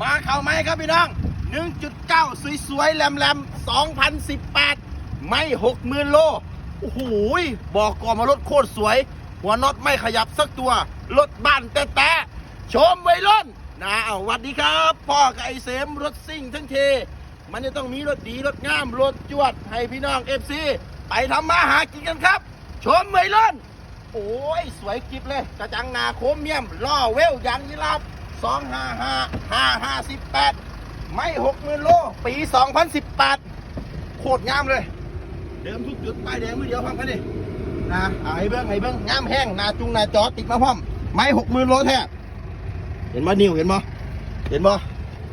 มาเข้าไหมครับพี่น้อง 1.9 สวยๆแหลมๆ 2018 ไม่ 60,000 โล โอ้โหยบอกก่อนมารถโคตรสวย หัวน็อตไม่ขยับสักตัว รถบ้านแต่แต่ชมไว้ล้นนะเอาวัสดีครับ พ่อกับไอเสมรถซิ่งทั้งเท มันจะต้องมีรถดี รถงาม รถจวด ให้พี่น้องเอฟซีไปทำมาหากินกันครับ ชมไว้ล้นโอ้ย สวยกิบเลย กระจังหนาโคมเมียมล่อเวลยางยีราฟ สองห้าห้าห้าห้าสิบแปดไม่หกหมื่นโล ปีสองพันสิบแปดโคตรงามเลย เดิมทุกจุดป้ายแดงมือเดียวพร้อมกันดินะเอาให้เบิ้งให้เบิ้งงามแห้งนาจุงนาจอติดมาพร้อม ไม้หกหมื่นโลแท้เห็นบ่นิ้วเห็นบ่เห็นบ่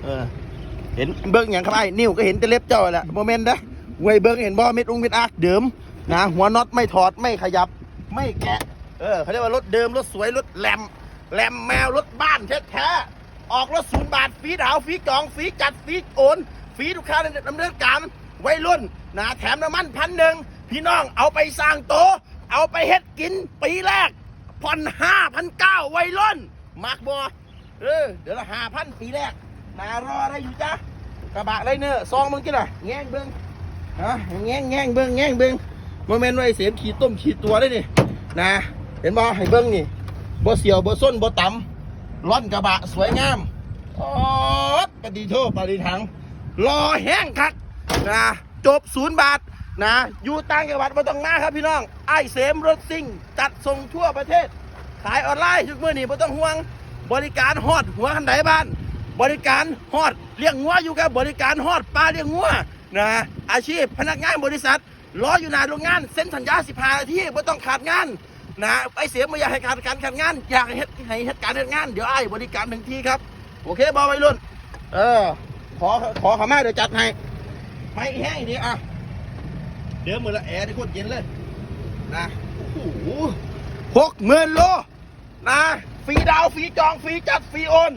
เออ เห็นเบิ้งอย่างครับไอ้นิ้วก็เห็นแต่เล็บเจ้าแหละโมเมนต์นะเวยเบิ้งเห็นบ่เม็ดอุ้งเม็ดอักเดิมนะหัวน็อตไม่ถอดไม่ขยับ ไม่แกะ เออเขาเรียกว่ารถเดิมรถสวยรถแหลม แหลมแมวรถบ้านแท้ๆ ออกรถศูนย์บาทฟรีดาวฟรีจองฟรีจัดฟรีโอนฟรีทุกค่าดำเนินการวัยรุ่นนะแถมน้ำมันพันหนึ่งพี่น้องเอาไปสร้างโต เอาไปเฮ็ดกินปีแรกผ่อนห้าพันเก้าวัยรุ่นมักบ่เออ เดี๋ยวละห้าพันปีแรกนารออะไรอยู่จ้ะกระบะไรเนอร์ซองมึงกินอะแง่งเบิ้งฮะแง่งแง่งเบิ้งแง่งเบิ้งโมเมนต์ไว้เสียมขีดต้มขีดตัวได้นี่นะ เห็นบ่ให้เบิ้งนี่ บ่เสียวบ่ส้นบ่ต่ำร่อนกระบะสวยงามอ๋อปฏิโทษปฏิถัง รอแห้งคักนะจบศูนย์บาทนะอยู่ต่างจังหวัดมาต้องมาครับพี่น้องไอ้เสมรถซิ่ง จัดส่งทั่วประเทศ ขายออนไลน์ทุกมื่อนี่ไม่ต้องห่วง บริการฮอดหัวขันไดบ้าน บริการฮอดเลี้ยงงัวอยู่กับบริการฮอดปลาเลี้ยงงัวนะอาชีพพนักงานบริษัทรออยู่นานโรงงานเซ็นสัญญาสิบห้านาทีไม่ต้องขาดงาน นะไอเสียไม่อยากให้ขาดการขาดงาน อยากให้เฮ็ดให้เฮ็ดการเฮ็ดงาน เดี๋ยวไอ้บริการถึงที่ครับ โอเคบอไว้รุ่น เออ ขอขอขมาเดี๋ยวจัดให้ไม่แห้งดีอะ เดี๋ยวมือละแอร์ที่โคตรเย็นเลย นะโอ้โหหกหมื่นโลนะฟรีดาวฟรีจองฟรีจัดฟรีโอน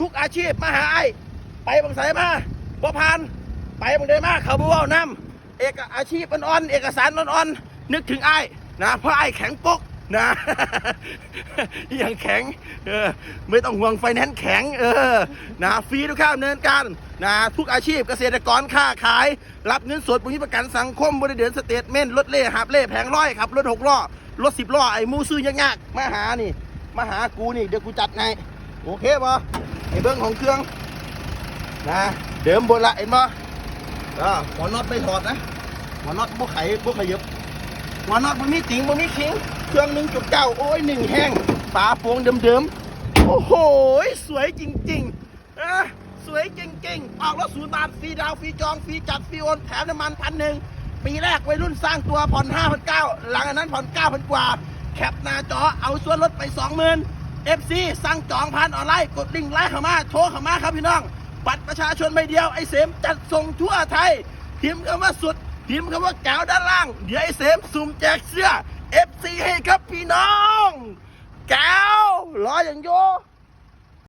ทุกอาชีพมาหาไอ้ไปบางไสมาบ่ผ่าน ไปบางเดมาเขาบ่เว้านำเอกอาชีพอ่อนๆเอกสารอ่อนๆนึกถึงไอ้นะเพราะไอ้แข็งปก นะอย่างแข็งเออไม่ต้องห่วงไฟแนนซ์แข็งเออนะฟรีทุกข้าวเนินการนะทุกอาชีพเกษตรกรค้าขาย รับเงินสดบุญประกันสังคมบริเดือนสเตทเมนต์รถเล่หับเล่แผงร้อยครับรถหกล้อรถสิบล้อไอ้มูซื้อยากๆมาหานี่ มาหากูนี่เดี๋ยวกูจัดให้โอเคปะไอ้เบิ้งของเครื่องนะเดิมบนละเห็นปะอ่าหัวน็อตไม่ถอดนะหัวน็อตบ่ไข่บ่ขยับหัวน็อตบ่มีติ่งบ่มีคิง รื่องหนึ่งจุดเก้าโอ้ยหนึ่งแห้งฝาโปร่งเดิมๆ โอ้โห สวยจริงๆอะสวยจริงๆ ออกรถศูนย์บาทฟรีดาวฟรีจองฟรีจัดฟรีโอนแถมน้ำมันพันหนึ่งปีแรกวัยรุ่นสร้างตัวผ่อนห้าพันเก้าหลังจากนั้นผ่อนเก้าพันกว่า แคปหน้าจอเอาส่วนลดไปสองหมื่น FC สั่งจองผ่านออนไลน์กดลิงก์ไลน์เข้ามาโทรเข้ามาครับพี่น้อง บัตรประชาชนใบเดียวไอ้เสมจัดส่งทั่วไทยพิมพ์คำว่าสุดพิมพ์คำว่าแก้วด้านล่าง เดี๋ยวไอ้เสมสุ่มแจกเสื้อ FC ให้ครับพี่น้อง แก้วรออย่างโย